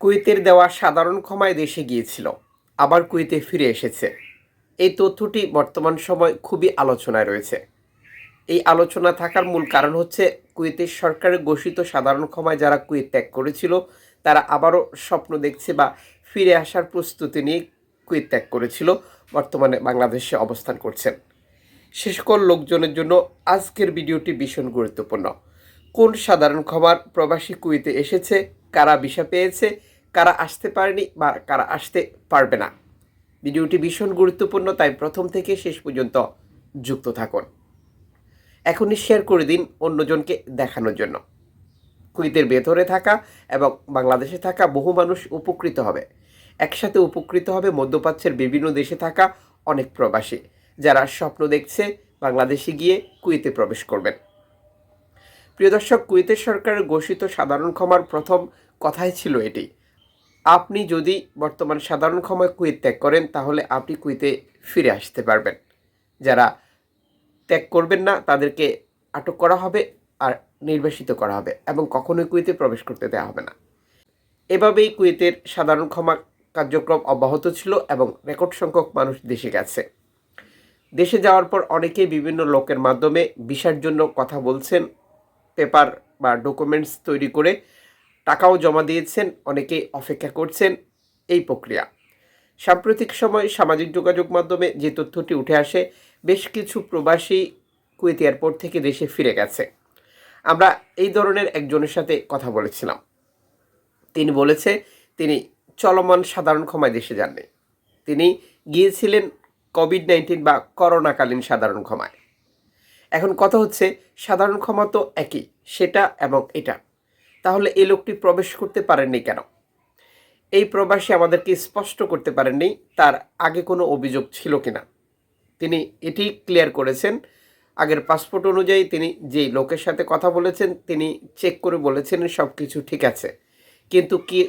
কুয়েতের দেওয়া সাধারণ ক্ষমায় দেশে গিয়েছিল, আবার কুয়েতে ফিরে এসেছে। এই তথ্যটি বর্তমান সময় খুবই আলোচনায় রয়েছে। এই আলোচনা থাকার মূল কারণ হচ্ছে কুয়েতের সরকারের ঘোষিত সাধারণ ক্ষমায় যারা কুয়েত ত্যাগ করেছিল, তারা আবারও স্বপ্ন দেখছে বা ফিরে আসার প্রস্তুতি নিয়ে কুয়েত ত্যাগ করেছিল, বর্তমানে বাংলাদেশে অবস্থান করছেন। সে লোকজনের জন্য আজকের ভিডিওটি ভীষণ গুরুত্বপূর্ণ। কোন সাধারণ ক্ষমার প্রবাসী কুয়েতে এসেছে, কারা ভিসা পেয়েছে কারা আসতে পারেনি বা কারা আসতে পারবে না। ভিডিওটি ভীষণ গুরুত্বপূর্ণ, তাই প্রথম থেকে শেষ পর্যন্ত যুক্ত থাকুন। এখনই শেয়ার করে দিন অন্যজনকে দেখানোর জন্য। কুয়েতের ভেতরে থাকা এবং বাংলাদেশে থাকা বহু মানুষ উপকৃত হবে। একসাথে উপকৃত হবে মধ্যপ্রাচ্যের বিভিন্ন দেশে থাকা অনেক প্রবাসী, যারা স্বপ্ন দেখছে বাংলাদেশে গিয়ে কুয়েতে প্রবেশ করবেন। প্রিয় দর্শক কুয়েতের সরকারের ঘোষিত সাধারণ ক্ষমার প্রথম কথাই ছিল এটি আপনি যদি বর্তমান সাধারণ ক্ষমায় কুয়েত ত্যাগ করেন, তাহলে আপনি কুয়েতে ফিরে আসতে পারবেন। যারা ত্যাগ করবেন না, তাদেরকে আটক করা হবে আর নির্বাসিত করা হবে এবং কখনোই কুয়েতে প্রবেশ করতে দেওয়া হবে না। এভাবেই কুয়েতের সাধারণ ক্ষমা কার্যক্রম অব্যাহত ছিল এবং রেকর্ড সংখ্যক মানুষ দেশে গেছে। দেশে যাওয়ার পর অনেকেই বিভিন্ন লোকের মাধ্যমে ভিসার জন্য কথা বলছেন, পেপার বা ডকুমেন্টস তৈরি করে টাকাও জমা দিয়েছেন অনেকেই অপেক্ষা করছেন এই প্রক্রিয়া। সাম্প্রতিক সময় সামাজিক যোগাযোগ মাধ্যমে যে তথ্যটি উঠে আসে, বেশ কিছু প্রবাসী কুয়েত এয়ারপোর্ট থেকে দেশে ফিরে গেছে। আমরা এই ধরনের একজনের সাথে কথা বলেছিলাম। তিনি বলেছে, তিনি চলমান সাধারণ ক্ষমায় দেশে যাননি। তিনি গিয়েছিলেন কোভিড নাইন্টিন বা করোনাকালীন সাধারণ ক্ষমায়। এখন কথা হচ্ছে, সাধারণ ক্ষমা তো একই, সেটা এবং এটা। তাহলে এই লোকটি প্রবেশ করতে পারেননি কেন? এই প্রবাসী আমাদেরকে স্পষ্ট করতে পারেননি তার আগে কোনো অভিযোগ ছিল কিনা। তিনি এটি ক্লিয়ার করেছেন। আগের পাসপোর্ট অনুযায়ী তিনি যেই লোকের সাথে কথা বলেছেন, তিনি চেক করে বলেছেন সব কিছু ঠিক আছে। কিন্তু কি,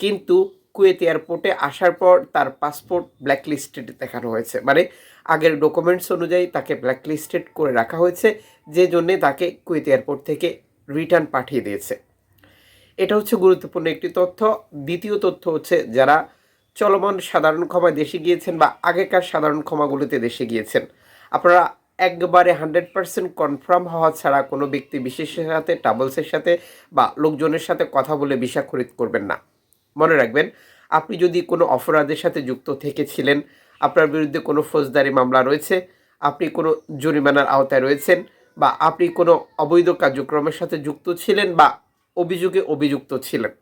কিন্তু কুয়েত এয়ারপোর্টে আসার পর তার পাসপোর্ট ব্ল্যাকলিস্টেড দেখানো হয়েছে। মানে আগের ডকুমেন্টস অনুযায়ী তাকে ব্ল্যাকলিস্টেড করে রাখা হয়েছে যে জন্যে তাকে কুয়েত এয়ারপোর্ট থেকে রিটার্ন পাঠিয়ে দিয়েছে। এটা হচ্ছে গুরুত্বপূর্ণ একটি তথ্য। দ্বিতীয় তথ্য হচ্ছে যারা চলমান সাধারণ ক্ষমায় দেশে গিয়েছেন বা আগেকার সাধারণ ক্ষমাগুলোতে দেশে গিয়েছেন, আপনারা একবারে হান্ড্রেড পার্সেন্ট কনফার্ম হওয়া ছাড়া কোনো ব্যক্তি বিশেষের সাথে ট্রাভেলসের সাথে বা লোকজনের সাথে কথা বলে ভিসা খরিদ করবেন না। মনে রাখবেন, আপনি যদি কোনো অপরাধের সাথে যুক্ত থেকেছিলেন, আপনার বিরুদ্ধে কোনো ফৌজদারি মামলা রয়েছে, আপনি কোনো জরিমানার আওতায় রয়েছেন বা আপনি কোনো অবৈধ কার্যক্রমের সাথে যুক্ত ছিলেন বা অভিযোগে অভিযুক্ত ছিলেন।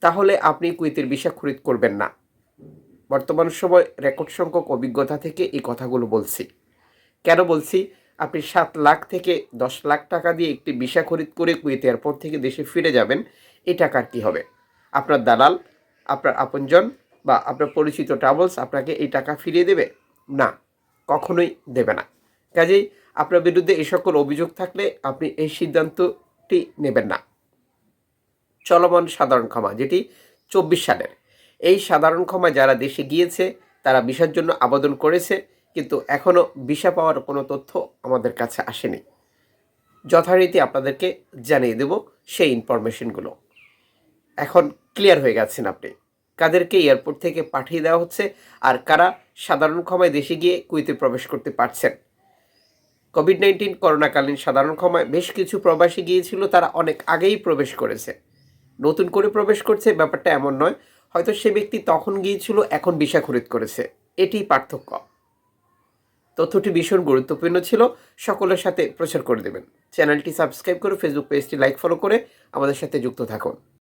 তাহলে আপনি কুয়েতের ভিসা খরিদ করবেন না। বর্তমান সময় রেকর্ড সংখ্যক অভিজ্ঞতা থেকে এই কথাগুলো বলছি। কেন বলছি? আপনি সাত লাখ থেকে দশ লাখ টাকা দিয়ে একটি ভিসা খরিদ করে কুয়েত এয়ারপোর্ট থেকে দেশে ফিরে যাবেন এই টাকার কী হবে? আপনার দালাল, আপনার আপনজন বা আপনার পরিচিত ট্রাভেলস আপনাকে এই টাকা ফিরিয়ে দেবে? না, কখনোই দেবে না। কাজেই আপনার বিরুদ্ধে এই সকল অভিযোগ থাকলে আপনি এই সিদ্ধান্তটি নেবেন না। চলমান সাধারণ ক্ষমা, যেটি চব্বিশ সালের। এই সাধারণ ক্ষমা যারা দেশে গিয়েছে, তারা ভিসার জন্য আবেদন করেছে, কিন্তু এখনও ভিসা পাওয়ার কোনো তথ্য আমাদের কাছে আসেনি। যথারীতি আপনাদেরকে জানিয়ে দেব সেই ইনফরমেশনগুলো এখন ক্লিয়ার হয়ে গেছেন আপনি। কাদেরকে এয়ারপোর্ট থেকে পাঠিয়ে দেওয়া হচ্ছে আর কারা সাধারণ ক্ষমায় দেশে গিয়ে কুইতে প্রবেশ করতে পারছেন। কোভিড নাইন্টিন করোনাকালীন সাধারণ ক্ষমায় বেশ কিছু প্রবাসী গিয়েছিল, তারা অনেক আগেই প্রবেশ করেছে। নতুন করে প্রবেশ করছে, ব্যাপারটা এমন নয়। হয়তো সে ব্যক্তি তখন গিয়েছিল, এখন বিষা খরিদ করেছে। এটি পার্থক্য। তথ্যটি ভীষণ গুরুত্বপূর্ণ ছিল। সকলের সাথে প্রচার করে দেবেন। চ্যানেলটি সাবস্ক্রাইব করে ফেসবুক পেজটি লাইক ফলো করে আমাদের সাথে যুক্ত থাকুন।